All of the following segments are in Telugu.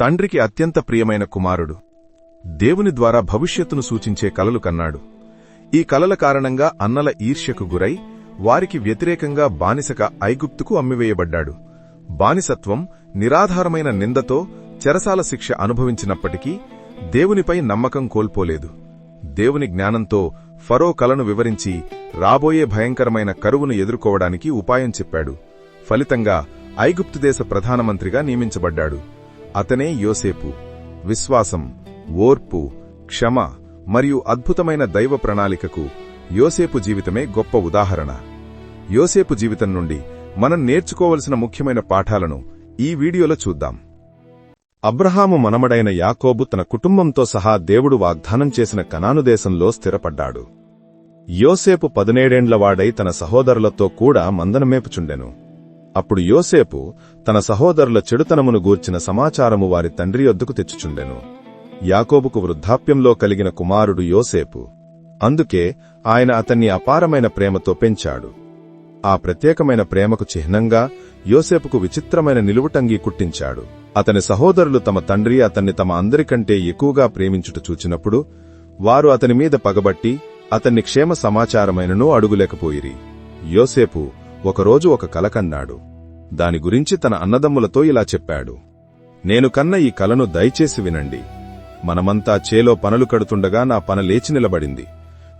తండ్రికి అత్యంత ప్రియమైన కుమారుడు. దేవుని ద్వారా భవిష్యత్తును సూచించే కలలు కన్నాడు. ఈ కలల కారణంగా అన్నల ఈర్ష్యకు గురై వారికి వ్యతిరేకంగా బానిసక ఐగుప్తుకు అమ్మివేయబడ్డాడు. బానిసత్వం నిరాధారమైన నిందతో చెరసాల శిక్ష అనుభవించినప్పటికీ దేవునిపై నమ్మకం కోల్పోలేదు. దేవుని జ్ఞానంతో ఫరో కలను వివరించి రాబోయే భయంకరమైన కరువును ఎదుర్కోవడానికి ఉపాయం చెప్పాడు. ఫలితంగా ఐగుప్తు దేశ ప్రధానమంత్రిగా నియమించబడ్డాడు. అతనే యోసేపు. విశ్వాసం ఓర్పు క్షమ మరియు అద్భుతమైన దైవ ప్రణాళికకు యోసేపు జీవితమే గొప్ప ఉదాహరణ. యోసేపు జీవితం నుండి మనం నేర్చుకోవలసిన ముఖ్యమైన పాఠాలను ఈ వీడియోలో చూద్దాం. అబ్రహాము మనమడైన యాకోబు తన కుటుంబంతో సహా దేవుడు వాగ్దానం చేసిన కనాను దేశంలో స్థిరపడ్డాడు. యోసేపు పదినేడేండ్లవాడై తన సహోదరులతో కూడా మందనమేపుచుండెను. అప్పుడు యోసేపు తన సహోదరుల చెడుతనమును గూర్చిన సమాచారము వారి తండ్రి యొద్దకు తెచ్చుచుండెను. యాకోబుకు వృద్ధాప్యంలో కలిగిన కుమారుడు యోసేపు. అందుకే ఆయన అతన్ని అపారమైన ప్రేమతో పెంచాడు. ఆ ప్రత్యేకమైన ప్రేమకు చిహ్నంగా యోసేపుకు విచిత్రమైన నిలువుటంగి కుట్టించాడు. అతని సహోదరులు తమ తండ్రి అతన్ని తమ అందరికంటే ఎక్కువగా ప్రేమించుట చూచినప్పుడు వారు అతని మీద పగబట్టి అతన్ని క్షేమ సమాచారమైనను అడుగులేకపోయిరి. యోసేపు ఒకరోజు ఒక కలకన్నాడు దాని గురించి తన అన్నదమ్ములతో ఇలా చెప్పాడు. నేను కన్న ఈ కలను దయచేసి వినండి. మనమంతా చేలో పనులు కడుతుండగా నా పన లేచి నిలబడింది.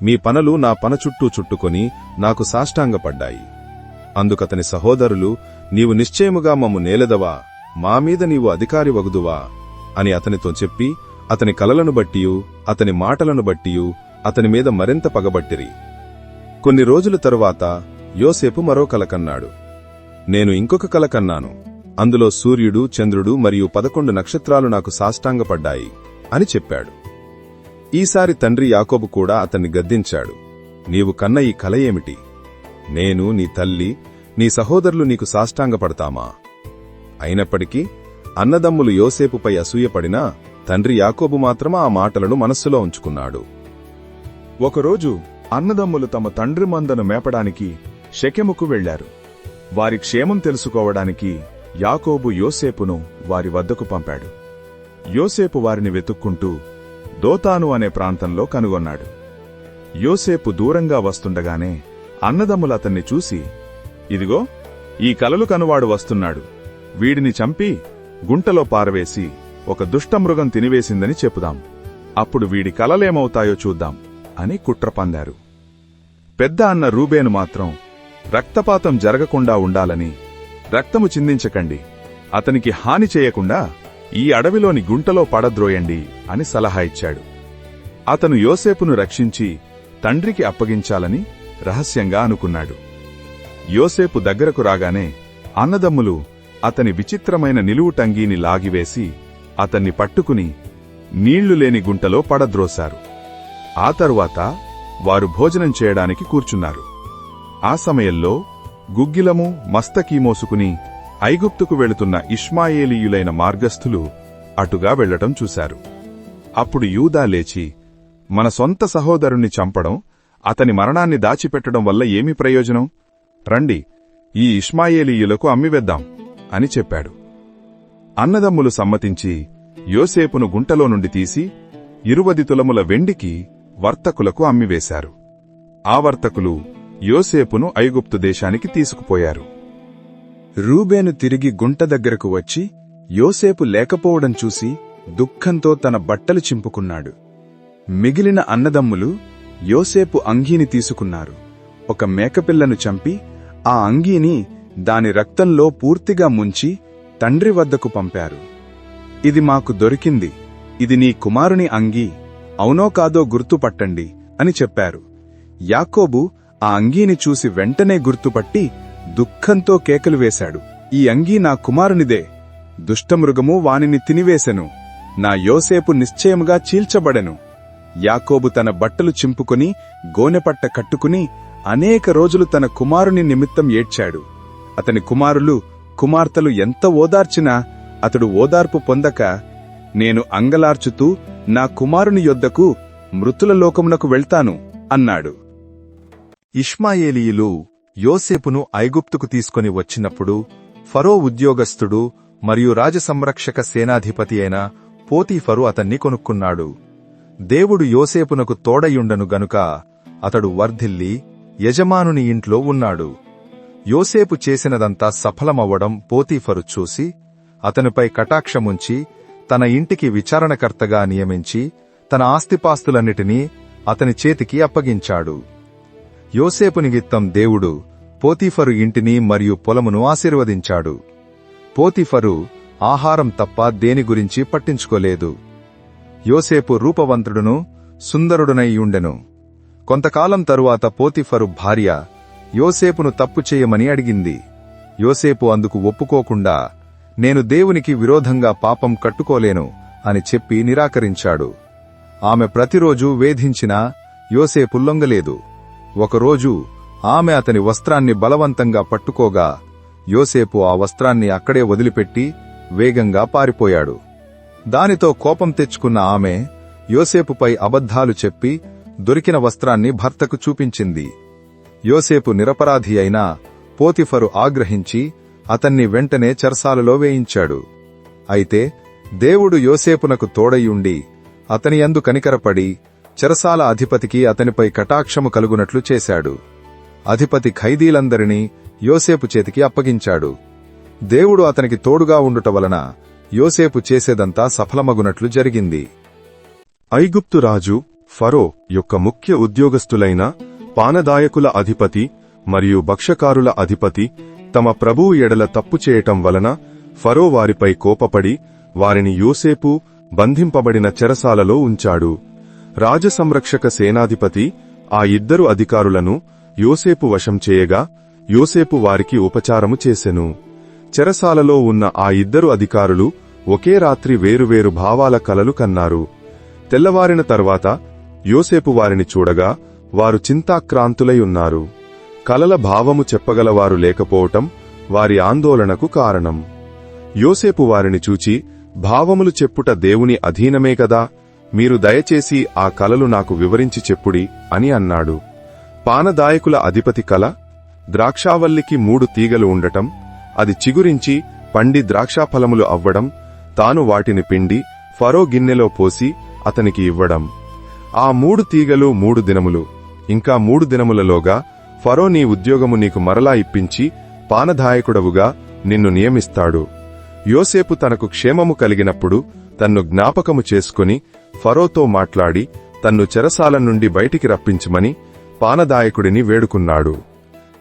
మీ పనలు నా పన చుట్టూ చుట్టుకొని నాకు సాష్టాంగపడ్డాయి. అందుకతని సహోదరులు నీవు నిశ్చయముగా మమ్ము నేలదవా? మా మీద నీవు అధికారి వగుదువా? అని అతనితో చెప్పి అతని కలలను బట్టియు అతని మాటలను బట్టియు అతని మీద మరింత పగబట్టిరి. కొన్ని రోజుల తరువాత యోసేపు మరో కల కన్నాడు. నేను ఇంకొక కల కన్నాను. అందులో సూర్యుడు చంద్రుడు మరియు పదకొండు నక్షత్రాలు నాకు సాష్టాంగపడ్డాయి అని చెప్పాడు. ఈసారి తండ్రి యాకోబు కూడా అతన్ని గద్దించాడు. నీవు కన్న ఈ కల ఏమిటి? నేను నీ తల్లి నీ సహోదరులు నీకు సాష్టాంగపడతామా? అయినప్పటికీ అన్నదమ్ములు యోసేపుపై అసూయపడినా తండ్రి యాకోబు మాత్రం ఆ మాటలను మనస్సులో ఉంచుకున్నాడు. ఒకరోజు అన్నదమ్ములు తమ తండ్రి మందను మేపడానికి షెకెముకు వెళ్ళారు వారి క్షేమం తెలుసుకోవడానికి యాకోబు యోసేపును వారి వద్దకు పంపాడు. యోసేపు వారిని వెతుక్కుంటూ దోతాను అనే ప్రాంతంలో కనుగొన్నాడు. యోసేపు దూరంగా వస్తుండగానే అన్నదమ్ములు అతన్ని చూసి ఇదిగో ఈ కలలు కనువాడు వస్తున్నాడు. వీడిని చంపి గుంటలో పారవేసి ఒక దుష్టమృగం తినివేసిందని చెప్పుదాం. అప్పుడు వీడి కలలేమవుతాయో చూద్దాం అని కుట్ర పందారు పెద్ద అన్న రూబేను మాత్రం రక్తపాతం జరగకుండా ఉండాలని రక్తము చిందించకండి. అతనికి హాని చేయకుండా ఈ అడవిలోని గుంటలో పడద్రోయండి అని సలహా ఇచ్చాడు. అతను యోసేపును రక్షించి తండ్రికి అప్పగించాలని రహస్యంగా అనుకున్నాడు. యోసేపు దగ్గరకు రాగానే అన్నదమ్ములు అతని విచిత్రమైన నిలువుటంగీని లాగివేసి అతన్ని పట్టుకుని నీళ్ళు లేని గుంటలో పడద్రోశారు. ఆ తరువాత వారు భోజనం చేయడానికి కూర్చున్నారు. ఆ సమయంలో గుగ్గిలము మస్తకీ మోసుకుని ఐగుప్తుకు వెళుతున్న ఇష్మాయేలీయులైన మార్గస్థులు అటుగా వెళ్ళటం చూశారు. అప్పుడు యూదా లేచి మన సొంత సహోదరుణ్ణి చంపడం అతని మరణాన్ని దాచిపెట్టడం వల్ల ఏమి ప్రయోజనం? రండి ఈ ఇష్మాయేలీయులకు అమ్మివేద్దాం అని చెప్పాడు. అన్నదమ్ములు సమ్మతించి యోసేపును గుంటలో నుండి తీసి ఇరువది తులముల వెండికి వర్తకులకు అమ్మివేశారు. ఆ వర్తకులు యోసేపును ఐగుప్తు దేశానికి తీసుకుపోయారు. రూబేను తిరిగి గుంట దగ్గరకు వచ్చి యోసేపు లేకపోవడం చూసి దుఃఖంతో తన బట్టలు చింపుకున్నాడు. మిగిలిన అన్నదమ్ములు యోసేపు అంగీని తీసుకున్నారు. ఒక మేకపిల్లను చంపి ఆ అంగీని దాని రక్తంలో పూర్తిగా ముంచి తండ్రి వద్దకు పంపారు. ఇది మాకు దొరికింది. ఇది నీ కుమారుని అంగీ. అవునో కాదో గుర్తుపట్టండి అని చెప్పారు. యాకోబు ఆ అంగీని చూసి వెంటనే గుర్తుపట్టి దుఃఖంతో కేకలు వేశాడు. ఈ అంగీ నా కుమారునిదే. దుష్టమృగము వానిని తినివేశెను. నా యోసేపు నిశ్చయముగా చీల్చబడెను. యాకోబు తన బట్టలు చింపుకుని గోనెపట్ట కట్టుకుని అనేక రోజులు తన కుమారుని నిమిత్తం ఏడ్చాడు. అతని కుమారులు కుమార్తెలు ఎంత ఓదార్చినా అతడు ఓదార్పు పొందక నేను అంగలార్చుతూ నా కుమారుని యొద్దకు మృతుల లోకమునకు వెళ్తాను అన్నాడు. ఇష్మాయేలీయులు యోసేపును ఐగుప్తుకు తీసుకొని వచ్చినప్పుడు ఫరో ఉద్యోగస్థుడు మరియు రాజసంరక్షక సేనాధిపతి అయిన పోతీఫరు అతన్ని కొనుక్కున్నాడు. దేవుడు యోసేపునకు తోడయుండను గనుక అతడు వర్ధిల్లి యజమానుని ఇంట్లో ఉన్నాడు. యోసేపు చేసినదంతా సఫలమవ్వడం పోతీఫరు చూసి అతనిపై కటాక్షముంచి తన ఇంటికి విచారణకర్తగా నియమించి తన ఆస్తిపాస్తులన్నిటినీ అతని చేతికి అప్పగించాడు. యోసేపు నిమిత్తం దేవుడు పోతిఫరు ఇంటిని మరియు పొలమును ఆశీర్వదించాడు. పోతిఫరు ఆహారం తప్ప దేని గురించి పట్టించుకోలేదు. యోసేపు రూపవంతుడును సుందరుడునై ఉండెను. కొంతకాలం తరువాత పోతిఫరు భార్య యోసేపును తప్పు చేయమని అడిగింది. యోసేపు అందుకు ఒప్పుకోకుండా నేను దేవునికి విరోధంగా పాపం కట్టుకోలేను అని చెప్పి నిరాకరించాడు. ఆమె ప్రతిరోజూ వేధించినా యోసేపు లొంగలేదు. ఒకరోజు ఆమె అతని వస్త్రాన్ని బలవంతంగా పట్టుకోగా యోసేపు ఆ వస్త్రాన్ని అక్కడే వదిలిపెట్టి వేగంగా పారిపోయాడు. దానితో కోపం తెచ్చుకున్న ఆమె యోసేపుపై అబద్ధాలు చెప్పి దొరికిన వస్త్రాన్ని భర్తకు చూపించింది. యోసేపు నిరపరాధి అయినా పోతిఫరు ఆగ్రహించి అతన్ని వెంటనే చెరసాలలో వేయించాడు. అయితే దేవుడు యోసేపునకు తోడయుండి అతని యందు కనికరపడి చెరసాల అధిపతికి అతనిపై కటాక్షము కలుగునట్లు చేశాడు. అధిపతి ఖైదీలందరినీ యోసేపు చేతికి అప్పగించాడు. దేవుడు అతనికి తోడుగా ఉండుట వలన యోసేపు చేసేదంతా సఫలమగునట్లు జరిగింది. ఐగుప్తు రాజు ఫరో యొక్క ముఖ్య ఉద్యోగస్తులైన పానదాయకుల అధిపతి మరియు భక్షకారుల అధిపతి తమ ప్రభువు ఎడల తప్పు చేయటం వలన ఫరో వారిపై కోపపడి వారిని యోసేపు బంధింపబడిన చెరసాలలో ఉంచాడు. రాజసంరక్షక సేనాధిపతి ఆ ఇద్దరు అధికారులను యోసేపు వశం చేయగా యోసేపు వారికి ఉపచారము చేసెను. చెరసాలలో ఉన్న ఆ ఇద్దరు అధికారులు ఒకే రాత్రి వేరువేరు భావాల కలలు కన్నారు. తెల్లవారిన తర్వాత యోసేపు వారిని చూడగా వారు చింతాక్రాంతులై ఉన్నారు. కలల భావము చెప్పగలవారు లేకపోవటం వారి ఆందోళనకు కారణం. యోసేపు వారిని చూచి భావములు చెప్పుట దేవుని అధీనమే కదా? మీరు దయచేసి ఆ కలలు నాకు వివరించి చెప్పుడి అని అన్నాడు. పానదాయకుల అధిపతి కల ద్రాక్షావల్లికి మూడు తీగలు ఉండటం అది చిగురించి పండి ద్రాక్షాఫలములు అవ్వడం తాను వాటిని పిండి ఫరో గిన్నెలో పోసి అతనికి ఇవ్వడం. ఆ మూడు తీగలు మూడు దినములు. ఇంకా మూడు దినములలోగా ఫరో నీ ఉద్యోగము నీకు మరలా ఇప్పించి పానదాయకుడవుగా నిన్ను నియమిస్తాడు. యోసేపు తనకు క్షేమము కలిగినప్పుడు తన్ను జ్ఞాపకము చేసుకుని ఫరోతో మాట్లాడి తన్ను చెరసాల నుండి బయటికి రప్పించమని పానదాయకుడిని వేడుకున్నాడు.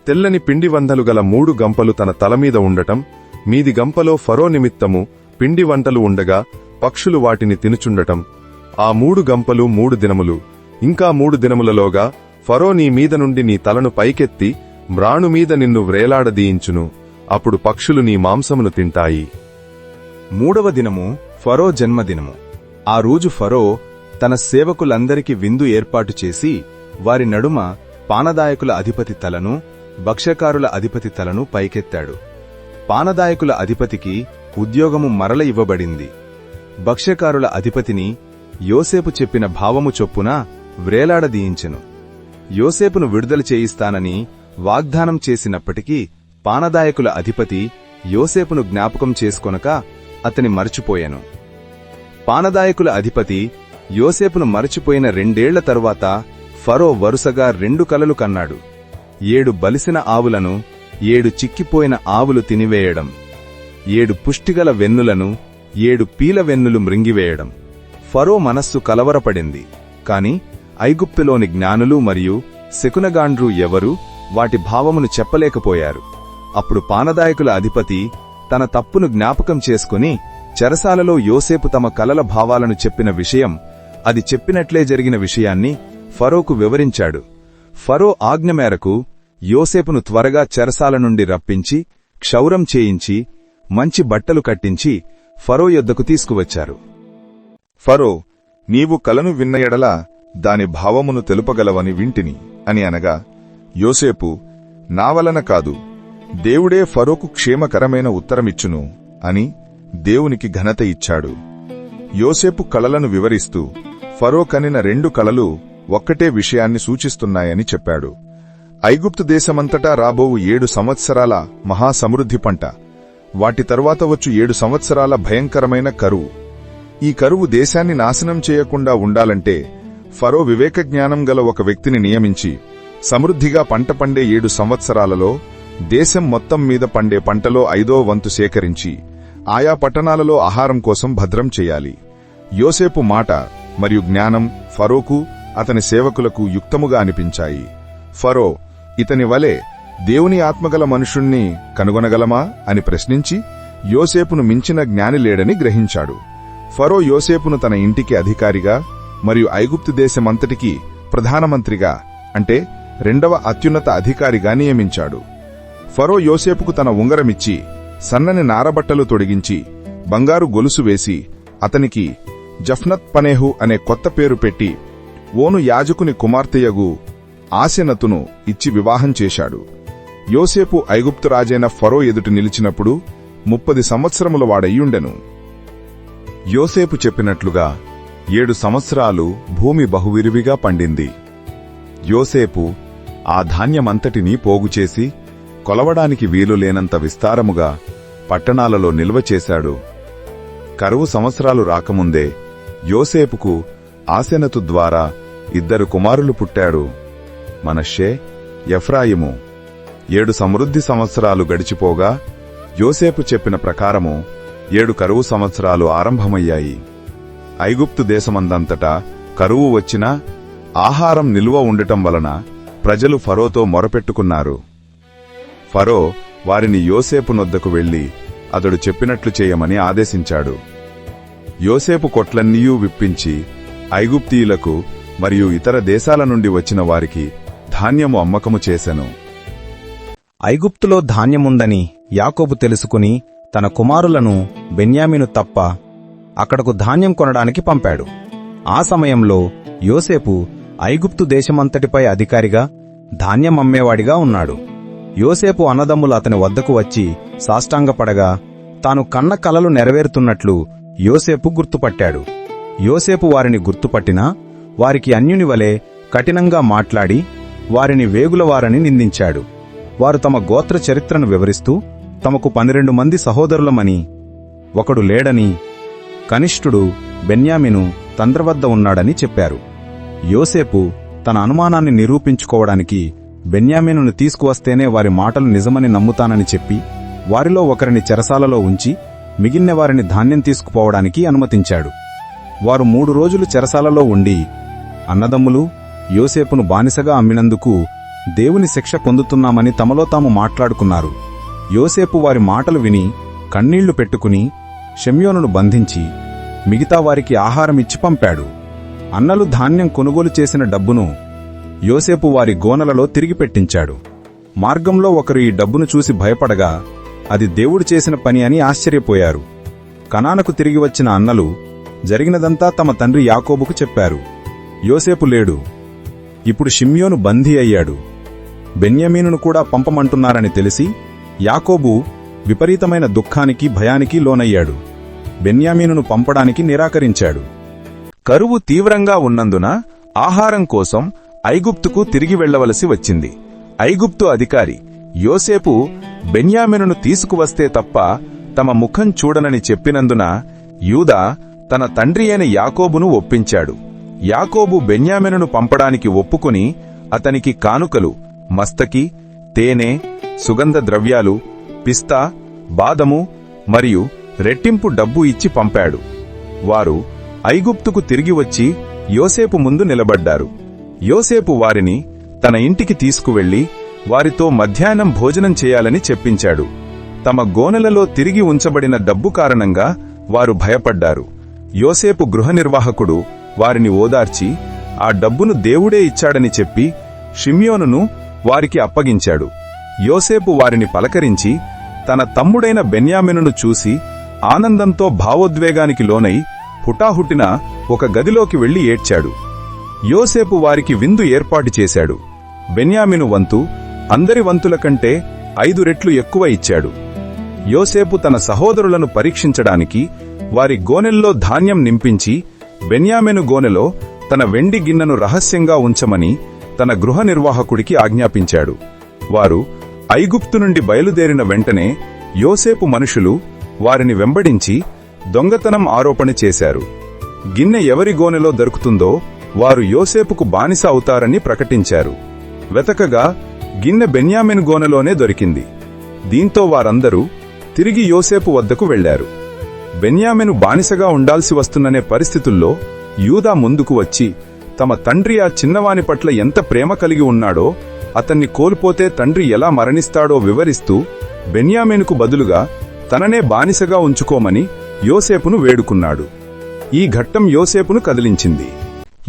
తెల్లని పిండివందలు గల మూడు గంపలు తన తలమీద ఉండటం మీది గంపలో ఫరో నిమిత్తము పిండి వంటలు ఉండగా పక్షులు వాటిని తినుచుండటం ఆ మూడు గంపలు మూడు దినములు. ఇంకా మూడు దినములలోగా ఫరో నీ మీద నుండి నీ తలను పైకెత్తి మ్రాణుమీద నిన్ను వ్రేలాడదీయించును. అప్పుడు పక్షులు నీ మాంసమును తింటాయి. మూడవ దినము ఫరో జన్మదినము. ఆ రోజు ఫరో తన సేవకులందరికి విందు ఏర్పాటు చేసి వారి నడుమ పానదాయకుల అధిపతి తలను భక్ష్యకారుల అధిపతి తలను పైకెత్తాడు. పానదాయకుల అధిపతికి ఉద్యోగము మరల ఇవ్వబడింది. భక్ష్యకారుల అధిపతిని యోసేపు చెప్పిన భావము చొప్పున వ్రేలాడదీయించెను. యోసేపును విడుదల చేయిస్తానని వాగ్దానం చేసినప్పటికీ పానదాయకుల అధిపతి యోసేపును జ్ఞాపకం చేసుకొనక అతని మరచిపోయాను. పానదాయకుల అధిపతి యోసేపును మరచిపోయిన రెండేళ్ళ తరువాత ఫరో వరుసగా రెండు కలలు కన్నాడు. ఏడు బలిసిన ఆవులను ఏడు చిక్కిపోయిన ఆవులు తినివేయడం ఏడు పుష్టిగల వెన్నులను ఏడు పీల వెన్నులు మృంగివేయడం. ఫరో మనస్సు కలవరపడింది. కాని ఐగుప్తులోని జ్ఞానులు మరియు శకునగాండ్రు ఎవరూ వాటి భావమును చెప్పలేకపోయారు. అప్పుడు పానదాయకుల అధిపతి తన తప్పును జ్ఞాపకం చేసుకుని చెరసాలలో యోసేపు తమ కలల భావాలను చెప్పిన విషయం అది చెప్పినట్లే జరిగిన విషయాన్ని ఫరోకు వివరించాడు. ఫరో ఆజ్ఞ మేరకు యోసేపును త్వరగా చెరసాల నుండి రప్పించి క్షౌరం చేయించి మంచి బట్టలు కట్టించి ఫరో యొద్దకు తీసుకువచ్చారు. ఫరో నీవు కలను విన్న ఎడల దాని భావమును తెలుపగలవని వింటిని అని అనగా యోసేపు నా వలన కాదు దేవుడే ఫరోకు క్షేమకరమైన ఉత్తరమిచ్చును అని దేవునికి ఘనత ఇచ్చాడు. యోసేపు కలలను వివరిస్తూ ఫరో కనిన రెండు కలలు ఒక్కటే విషయాన్ని సూచిస్తున్నాయని చెప్పాడు. ఐగుప్తు దేశమంతటా రాబోవు ఏడు సంవత్సరాల మహాసమృద్ధి పంట. వాటి తరువాత వచ్చు ఏడు సంవత్సరాల భయంకరమైన కరువు. ఈ కరువు దేశాన్ని నాశనం చేయకుండా ఉండాలంటే ఫరో వివేక జ్ఞానం గల ఒక వ్యక్తిని నియమించి సమృద్ధిగా పంట పండే ఏడు సంవత్సరాలలో దేశం మొత్తం మీద పండే పంటలో ఐదో వంతు సేకరించి ఆయా పట్టణాలలో ఆహారం కోసం భద్రం చేయాలి. యోసేపు మాట మరియు జ్ఞానం ఫరోకు అతని సేవకులకు యుక్తముగా అనిపించాయి. ఫరో ఇతని వలె దేవుని ఆత్మగల మనుషుణ్ణి కనుగొనగలమా అని ప్రశ్నించి యోసేపును మించిన జ్ఞాని లేడని గ్రహించాడు. ఫరో యోసేపును తన ఇంటికి అధికారిగా మరియు ఐగుప్తు దేశమంతటికి ప్రధానమంత్రిగా అంటే రెండవ అత్యున్నత అధికారిగా నియమించాడు. ఫరో యోసేపుకు తన ఉంగరమిచ్చి సన్నని నారబట్టలు తొడిగించి బంగారు గొలుసు వేసి అతనికి జఫ్నత్ పనేహు అనే కొత్త పేరు పెట్టి ఓను యాజకుని కుమార్తెయగు ఆశనతును ఇచ్చి వివాహం చేశాడు. యోసేపు ఐగుప్తు రాజైన ఫరో ఎదుటి నిలిచినప్పుడు ముప్పది సంవత్సరముల వాడయ్యుండెను. యోసేపు చెప్పినట్లుగా ఏడు సంవత్సరాలు భూమి బహువిరివిగా పండింది. యోసేపు ఆ ధాన్యమంతటినీ పోగుచేసి కొలవడానికి వీలు లేనంత విస్తారముగా పట్టణాలలో నిల్వ చేశాడు. కరువు సంవత్సరాలు రాకముందే యోసేపుకు ఆసెనతు ద్వారా ఇద్దరు కుమారులు పుట్టాడు. మనషే ఎఫ్రాయిము. ఏడు సమృద్ధి సంవత్సరాలు గడిచిపోగా యోసేపు చెప్పిన ప్రకారము ఏడు కరువు సంవత్సరాలు ఆరంభమయ్యాయి. ఐగుప్తు దేశమందంతటా కరువు వచ్చినా ఆహారం నిలువ ఉండటం వలన ప్రజలు ఫరోతో మొరపెట్టుకున్నారు. ఫరో వారిని యోసేపు నొద్దకు వెళ్ళి అతడు చెప్పినట్లు చేయమని ఆదేశించాడు. యోసేపు కొట్లన్నీయూ విప్పించి ఐగుప్తీయులకు మరియు ఇతర దేశాల నుండి వచ్చిన వారికి ధాన్యము అమ్మకము చేశను ఐగుప్తులో ధాన్యముందని యాకోబు తెలుసుకుని తన కుమారులను బెన్యామిను తప్ప అక్కడకు ధాన్యం కొనడానికి పంపాడు. ఆ సమయంలో యోసేపు ఐగుప్తు దేశమంతటిపై అధికారిగా ధాన్యం అమ్మేవాడిగా ఉన్నాడు. యోసేపు అన్నదమ్ములు అతని వద్దకు వచ్చి సాష్టాంగపడగా తాను కన్న కలలు నెరవేరుతున్నట్లు యోసేపు గుర్తుపట్టాడు. యోసేపు వారిని గుర్తుపట్టినా వారికి అన్యుని వలె కఠినంగా మాట్లాడి వారిని వేగులవారని నిందించాడు. వారు తమ గోత్ర చరిత్రను వివరిస్తూ తమకు పన్నెండు మంది సహోదరులమని ఒకడు లేడని కనిష్ఠుడు బెన్యామిను తండ్రి వద్ద ఉన్నాడని చెప్పారు. యోసేపు తన అనుమానాన్ని నిరూపించుకోవడానికి బెన్యామీనును తీసుకువస్తేనే వారి మాటలు నిజమని నమ్ముతానని చెప్పి వారిలో ఒకరిని చెరసాలలో ఉంచి మిగిలిన వారిని ధాన్యం తీసుకుపోవడానికి అనుమతించాడు. వారు మూడు రోజులు చెరసాలలో ఉండి అన్నదమ్ములు యోసేపును బానిసగా అమ్మినందుకు దేవుని శిక్ష పొందుతున్నామని తమలో తాము మాట్లాడుకున్నారు. యోసేపు వారి మాటలు విని కన్నీళ్ళు పెట్టుకుని షమ్యోనును బంధించి మిగతా వారికి ఆహారమిచ్చి పంపాడు. అన్నలు ధాన్యం కొనుగోలు చేసిన డబ్బును యోసేపు వారి గోనలలో తిరిగి పెట్టించాడు. మార్గంలో ఒకరు ఈ డబ్బును చూసి భయపడగా అది దేవుడు చేసిన పని అని ఆశ్చర్యపోయారు. కనానకు తిరిగి వచ్చిన అన్నలు జరిగినదంతా తమ తండ్రి యాకోబుకు చెప్పారు. యోసేపు లేడు. ఇప్పుడు షిమ్యోను బందీ అయ్యాడు. బెన్యమీనును కూడా పంపమంటున్నారని తెలిసి యాకోబు విపరీతమైన దుఃఖానికి భయానికి లోనయ్యాడు. బెన్యామీనును పంపడానికి నిరాకరించాడు. కరువు తీవ్రంగా ఉన్నందున ఆహారం కోసం ఐగుప్తుకు తిరిగి వెళ్ళవలసి వచ్చింది. ఐగుప్తు అధికారి యోసేపు బెన్యామినును తీసుకువస్తే తప్ప తమ ముఖం చూడనని చెప్పినందున యూదా తన తండ్రి అయిన యాకోబును ఒప్పించాడు. యాకోబు బెన్యామినును పంపడానికి ఒప్పుకుని అతనికి కానుకలు మస్తకి తేనె సుగంధ ద్రవ్యాలు పిస్తా బాదము మరియు రెట్టింపు డబ్బు ఇచ్చి పంపాడు. వారు ఐగుప్తుకు తిరిగి వచ్చి యోసేపు ముందు నిలబడ్డారు. యోసేపు వారిని తన ఇంటికి తీసుకువెళ్ళి వారితో మధ్యాహ్నం భోజనం చేయాలని చెప్పించాడు. తమ గోనెలలో తిరిగి ఉంచబడిన డబ్బు కారణంగా వారు భయపడ్డారు. యోసేపు గృహ నిర్వాహకుడు వారిని ఓదార్చి ఆ డబ్బును దేవుడే ఇచ్చాడని చెప్పి షిమ్యోనును వారికి అప్పగించాడు యోసేపు వారిని పలకరించి తన తమ్ముడైన బెన్యామినును చూసి ఆనందంతో భావోద్వేగానికి లోనై హుటాహుటిన ఒక గదిలోకి వెళ్ళి ఏడ్చాడు. యోసేపు వారికి విందు ఏర్పాటు చేశాడు. బెన్యామిను వంతు అందరి వంతుల కంటే ఐదు రెట్లు ఎక్కువ ఇచ్చాడు. యోసేపు తన సహోదరులను పరీక్షించడానికి వారి గోనెల్లో ధాన్యం నింపించి బెన్యామెను గోనెలో తన వెండి గిన్నెను రహస్యంగా ఉంచమని తన గృహ నిర్వాహకుడికి ఆజ్ఞాపించాడు. వారు ఐగుప్తు నుండి బయలుదేరిన వెంటనే యోసేపు మనుషులు వారిని వెంబడించి దొంగతనం ఆరోపణ చేశారు. గిన్నె ఎవరి గోనెలో దొరుకుతుందో వారు యోసేపుకు బానిస అవుతారని ప్రకటించారు. వెతకగా గిన్నె బెన్యామిన్ గోనెలోనే దొరికింది. దీంతో వారందరూ తిరిగి యోసేపు వద్దకు వెళ్ళారు బెన్యామిను బానిసగా ఉండాల్సి వస్తున్ననే పరిస్థితుల్లో యూదా ముందుకు వచ్చి తమ తండ్రి ఆ చిన్నవాని పట్ల ఎంత ప్రేమ కలిగి ఉన్నాడో అతన్ని కోల్పోతే తండ్రి ఎలా మరణిస్తాడో వివరిస్తూ బెన్యామినుకు బదులుగా తననే బానిసగా ఉంచుకోమని యోసేపును వేడుకున్నాడు. ఈ ఘట్టం యోసేపును కదిలించింది.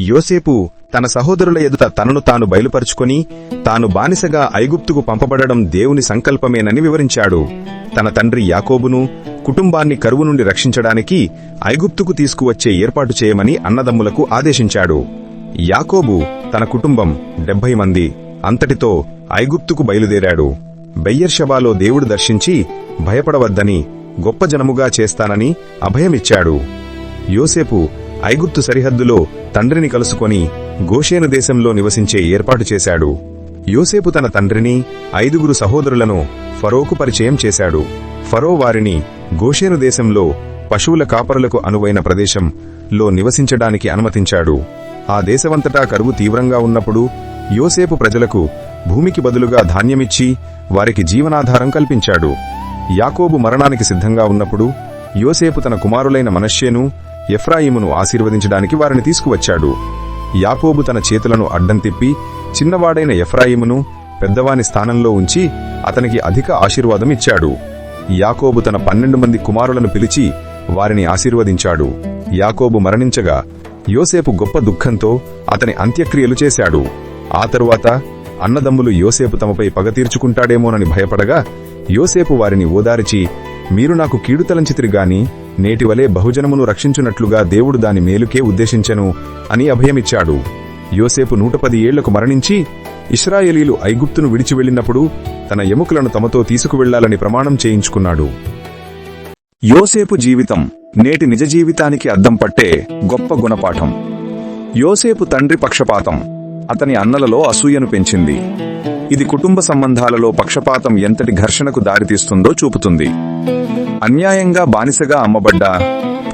యోసేపు తన సహోదరుల ఎదుట తనను తాను బయలుపరుచుకొని తాను బానిసగా ఐగుప్తుకు పంపబడడం దేవుని సంకల్పమేనని వివరించాడు. తన తండ్రి యాకోబును కుటుంబాన్ని కరువు నుండి రక్షించడానికి ఐగుప్తుకు తీసుకువచ్చే ఏర్పాటు చేయమని అన్నదమ్ములకు ఆదేశించాడు. యాకోబు తన కుటుంబం డెబ్బై మంది అంతటితో ఐగుప్తుకు బయలుదేరాడు. బెయ్యర్షబాలో దేవుడు దర్శించి భయపడవద్దని గొప్ప జనముగా చేస్తానని అభయమిచ్చాడు. యోసేపు ఐగుప్తు సరిహద్దులో తండ్రిని కలుసుకొని గోషేను దేశంలో నివసించే ఏర్పాటు చేశాడు. యోసేపు తన తండ్రిని ఐదుగురు సహోదరులను ఫరోకు పరిచయం చేశాడు. ఫరో వారిని గోషేను దేశంలో పశువుల కాపరులకు అనువైన ప్రదేశంలో నివసించడానికి అనుమతించాడు. ఆ దేశమంతటా కరువు తీవ్రంగా ఉన్నప్పుడు యోసేపు ప్రజలకు భూమికి బదులుగా ధాన్యమిచ్చి వారికి జీవనాధారం కల్పించాడు. యాకోబు మరణానికి సిద్ధంగా ఉన్నప్పుడు యోసేపు తన కుమారులైన మనష్యేను ఎఫ్రాయిమును ఆశీర్వదించడానికి వారిని తీసుకువచ్చాడు. యాకోబు తన చేతులను అడ్డం తిప్పి చిన్నవాడైన ఎఫ్రాయిమును పెద్దవాని స్థానంలో ఉంచి అతనికి అధిక ఆశీర్వాదం ఇచ్చాడు. యాకోబు తన పన్నెండు మంది కుమారులను పిలిచి వారిని ఆశీర్వదించాడు. యాకోబు మరణించగా యోసేపు గొప్ప దుఃఖంతో అతని అంత్యక్రియలు చేశాడు. ఆ తరువాత అన్నదమ్ములు యోసేపు తమపై పగ తీర్చుకుంటాడేమోనని భయపడగా యోసేపు వారిని ఓదారిచి మీరు నాకు కీడుతలంచితిరిగాని నేటివలే బహుజనమును రక్షించున్నట్లుగా దేవుడు దాని మేలుకే ఉద్దేశించెను అని అభయమిచ్చాడు. యోసేపు నూట పది ఏళ్ళకు మరణించి ఇస్రాయేలీలు ఐగుప్తును విడిచి వెళ్ళినప్పుడు తన ఎముకలను తమతో తీసుకువెళ్ళాలని ప్రమాణం చేయించుకున్నాడు. యోసేపు జీవితం నేటి నిజ జీవితానికి అద్దం పట్టే గొప్ప గుణపాఠం. యోసేపు తండ్రి పక్షపాతం అతని అన్నలలో అసూయను పెంచింది. ఇది కుటుంబ సంబంధాలలో పక్షపాతం ఎంతటి ఘర్షణకు దారితీస్తుందో చూపుతుంది. అన్యాయంగా బానిసగా అమ్మబడ్డ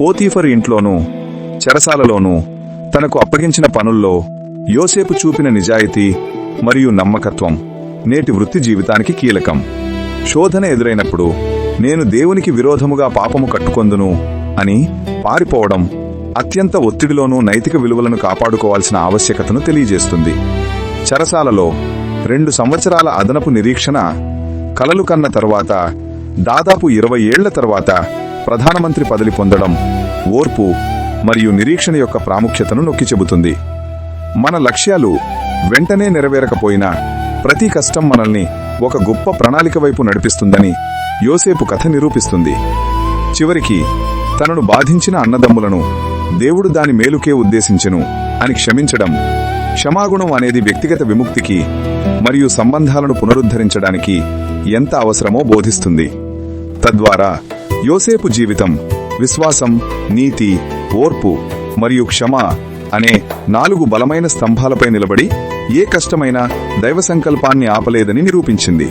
పోతీఫర్ ఇంట్లోనూ చెరసాలలోనూ తనకు అప్పగించిన పనుల్లో యోసేపు చూపిన నిజాయితీ మరియు నమ్మకత్వం నేటి వృత్తి జీవితానికి కీలకం. శోధన ఎదురైనప్పుడు నేను దేవునికి విరోధముగా పాపము కట్టుకొందును అని పారిపోవడం అత్యంత ఒత్తిడిలోనూ నైతిక విలువలను కాపాడుకోవాల్సిన ఆవశ్యకతను తెలియజేస్తుంది. చెరసాలలో రెండు సంవత్సరాల అదనపు నిరీక్షణ కలలు కన్న తరువాత దాదాపు ఇరవై ఏళ్ళ తర్వాత ప్రధానమంత్రి పదవి పొందడం ఓర్పు మరియు నిరీక్షణ యొక్క ప్రాముఖ్యతను నొక్కి చెబుతుంది. మన లక్ష్యాలు వెంటనే నెరవేరకపోయినా ప్రతి కష్టం మనల్ని ఒక గొప్ప ప్రణాళిక వైపు నడిపిస్తుందని యోసేపు కథ నిరూపిస్తుంది. చివరికి తనను బాధించిన అన్నదమ్ములను దేవుడు దాని మేలుకే ఉద్దేశించెను అని క్షమించడం క్షమాగుణం అనేది వ్యక్తిగత విముక్తికి మరియు సంబంధాలను పునరుద్ధరించడానికి ఎంత అవసరమో బోధిస్తుంది. తద్వారా యోసేపు జీవితం విశ్వాసం నీతి ఓర్పు మరియు క్షమ అనే నాలుగు బలమైన స్తంభాలపై నిలబడి ఏ కష్టమైనా దైవ సంకల్పాన్ని ఆపలేదని నిరూపించింది.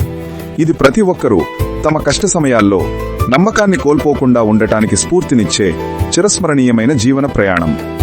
ఇది ప్రతి ఒక్కరూ తమ కష్ట సమయాల్లో నమ్మకాన్ని కోల్పోకుండా ఉండటానికి స్ఫూర్తినిచ్చే చిరస్మరణీయమైన జీవన ప్రయాణం.